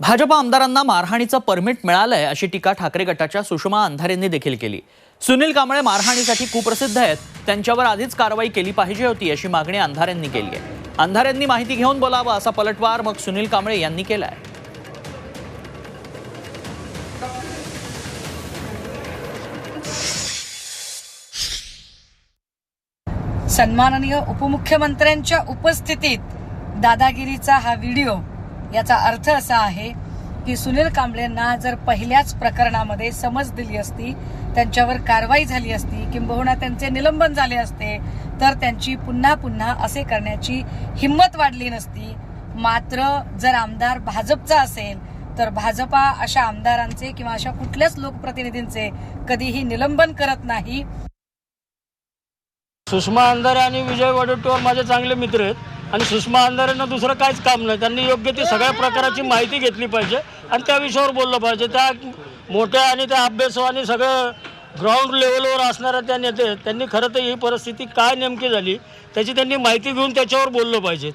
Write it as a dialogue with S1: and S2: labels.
S1: भाजपा आमदारांना मारहाणीचं परमिट मिळालंय अशी टीका ठाकरे गटाच्या सुषमा अंधारेंनी देखील केली. सुनील कांबळे मारहाणीसाठी कुप्रसिद्ध आहेत. त्यांच्यावर आधीच कारवाई केली पाहिजे होती अशी मागणी अंधारेंनी केली आहे. अंधारेंनी माहिती घेऊन बोलावं असा पलटवार मग सुनील कांबळे यांनी केलाय.
S2: सन्माननीय उपमुख्यमंत्र्यांच्या उपस्थितीत दादागिरीचा हा व्हिडिओ याचा अर्थ असा आहे की सुनील कांबळेंना जर पहिल्याच प्रकरणामध्ये समज दिली असती त्यांच्यावर कारवाई झाली असती किंबहुना त्यांचे निलंबन झाले असते तर त्यांची पुन्हा पुन्हा असे करण्याची हिंमत वाढली नसती. मात्र जर आमदार भाजपचा असेल तर भाजपा अशा आमदारांचे किंवा अशा कुठल्याच लोकप्रतिनिधींचे कधीही निलंबन करत नाही.
S3: सुषमा अंधारे आणि विजय वडेट्टीवार माझे चांगले मित्र आहेत. आणि सुषमा अंधारेंना दुसरं काहीच काम नाही. त्यांनी योग्य ती सगळ्या प्रकाराची माहिती घेतली पाहिजे आणि त्या विषयावर बोललं पाहिजे. त्या मोठ्या आणि त्या अभ्यासवानी सगळं ग्राउंड लेवलवर असणाऱ्या त्या नेते त्यांनी खरं तर ही परिस्थिती काय नेमकी झाली त्याची त्यांनी माहिती घेऊन त्याच्यावर बोललं पाहिजे.